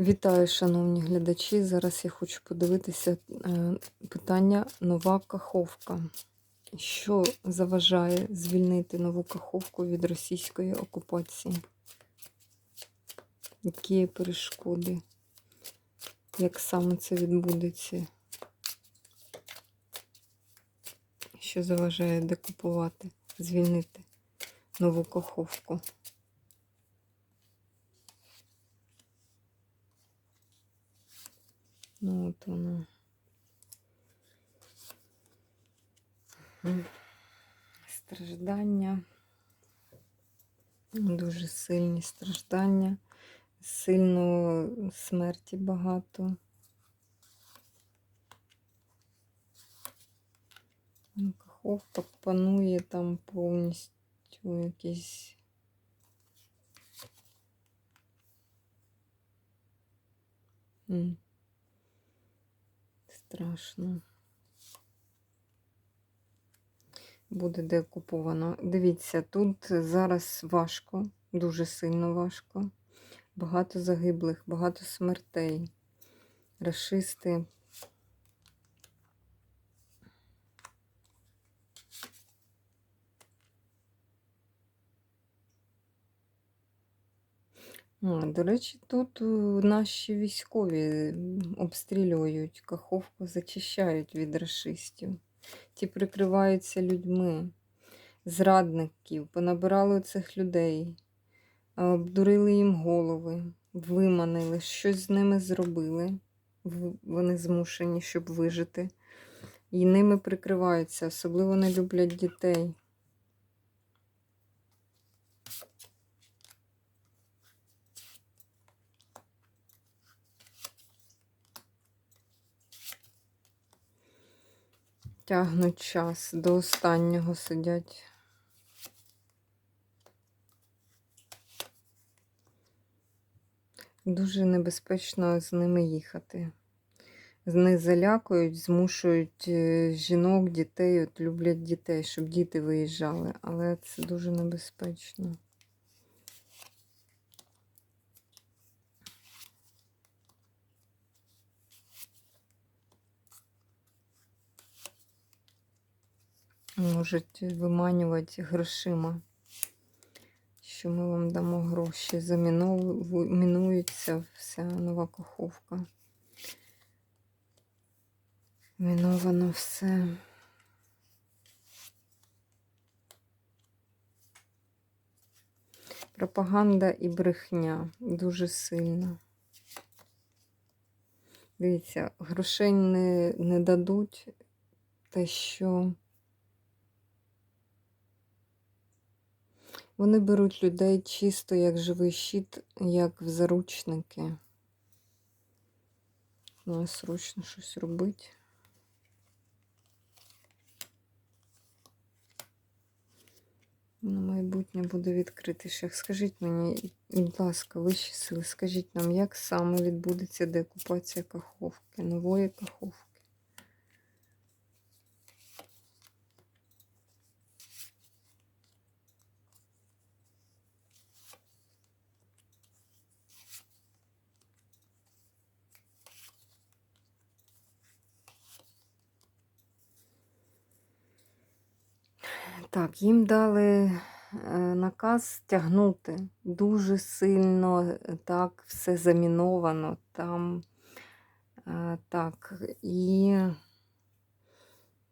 Вітаю, шановні глядачі. Зараз я хочу подивитися е, питання нова каховка. Що заважає звільнити нову каховку від російської окупації? Які перешкоди? Як саме це відбудеться? Що заважає декупувати, звільнити нову каховку? Ну, от воно. Страждання. Дуже сильні страждання. Сильно смерті багато. Ну, Каховка панує там повністю якісь. М. Страшно. Буде деокуповано. Дивіться, тут зараз важко, дуже сильно важко. Багато загиблих, багато смертей. Рашисти. До речі, тут е, наші військові обстрілюють Каховку, зачищають від рашистів. Ті прикриваються людьми, зрадників, понабирали цих людей, обдурили їм голови, виманили, щось з ними зробили. Вони змушені, щоб вижити. І ними прикриваються, особливо не люблять дітей. Тягнуть час, до останнього сидять. Дуже небезпечно з ними їхати. З них залякують, змушують е, жінок, дітей, от люблять дітей, щоб діти виїжджали, але це дуже небезпечно. Можуть виманювати грошима, що ми вам дамо гроші. Замінується вся нова каховка. Міновано все. Пропаганда і брехня дуже сильно. Дивіться, грошей не, не дадуть те, що вони беруть людей чисто як живий щит, як в заручники. Ну, срочно щось робити. На майбутнє буде відкритий шлях. Скажіть мені, будь ласка, вищі сили, скажіть нам, як саме відбудеться деокупація Каховки, нової Каховки? Так, їм дали е, наказ тягнути дуже сильно, е, так, все заміновано там. е, Так, і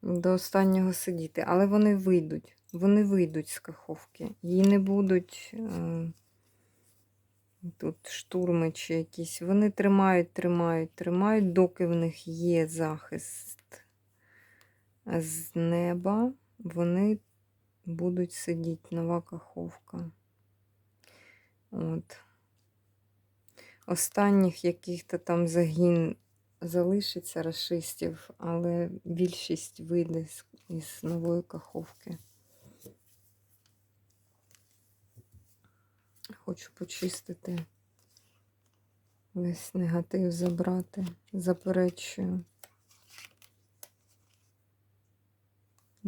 до останнього сидіти. Але вони вийдуть, вони вийдуть з каховки. Її не будуть тут штурми чи якісь. Вони тримають, тримають, тримають, доки в них є захист з неба. Вони будуть сидіти нова каховка. От. Останніх яких-то там загін залишиться расистів, але більшість вийде із нової каховки. Хочу почистити весь негатив забрати, заперечую.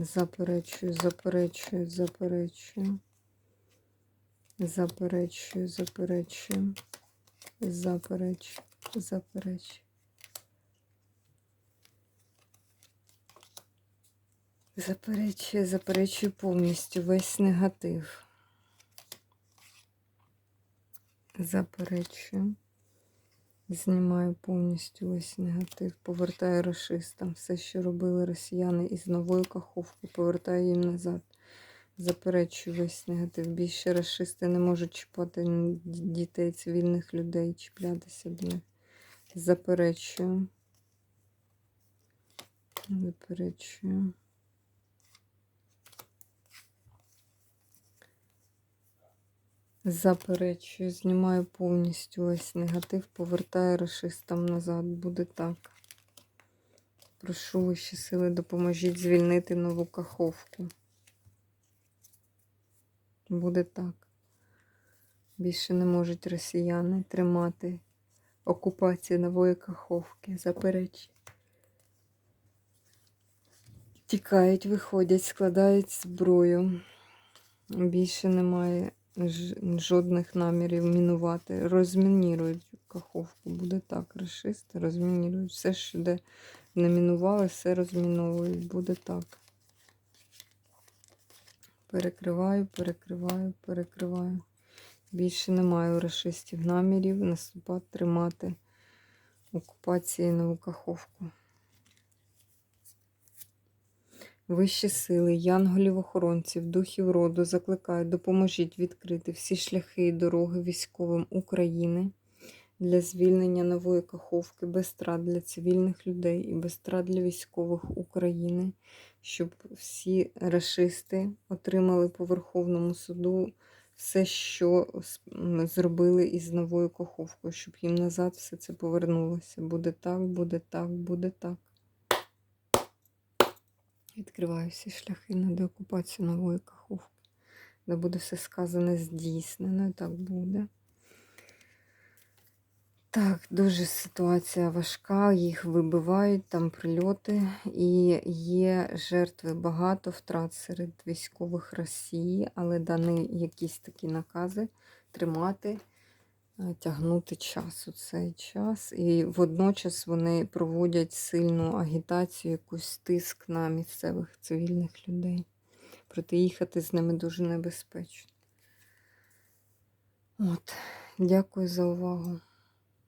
Заперечую, заперечую, заперечую. Заперечую, заперечую. Заперечую. Заперечую. Заперечую, заперечую повністю весь негатив. Заперечую. Знімаю повністю весь негатив. Повертаю расистам. Все, що робили росіяни із новою каховкою, повертаю їм назад. Заперечую весь негатив. Більше расисти не можуть чіпати дітей, цивільних людей, чіплятися до них. Заперечую. Заперечую. Заперечую, знімаю повністю весь негатив, повертаю расистам назад. Буде так. Прошу вищі сили, допоможіть звільнити нову каховку. Буде так. Більше не можуть росіяни тримати окупацію нової каховки. Заперечую. Тікають, виходять, складають зброю. Більше немає жодних намірів мінувати. Розмінірують каховку. Буде так. Рашисти розмінірують. Все, що де не мінували, все розміновують. Буде так. Перекриваю, перекриваю, перекриваю. Більше немає у рашистів намірів наступати, тримати окупації нову каховку. Вищі сили, янголів-охоронців, духів роду закликають, допоможіть відкрити всі шляхи і дороги військовим України для звільнення нової каховки без страт для цивільних людей і без страт для військових України, щоб всі рашисти отримали по Верховному суду все, що зробили із новою каховкою, щоб їм назад все це повернулося. Буде так, буде так, буде так. Відкриваю всі шляхи на деокупацію нової каховки, де буде все сказане здійснено, і так буде. Так, дуже ситуація важка, їх вибивають, там прильоти, і є жертви багато втрат серед військових Росії, але дані якісь такі накази тримати, тягнути час у цей час. І водночас вони проводять сильну агітацію, якийсь тиск на місцевих цивільних людей. Проте їхати з ними дуже небезпечно. От, дякую за увагу.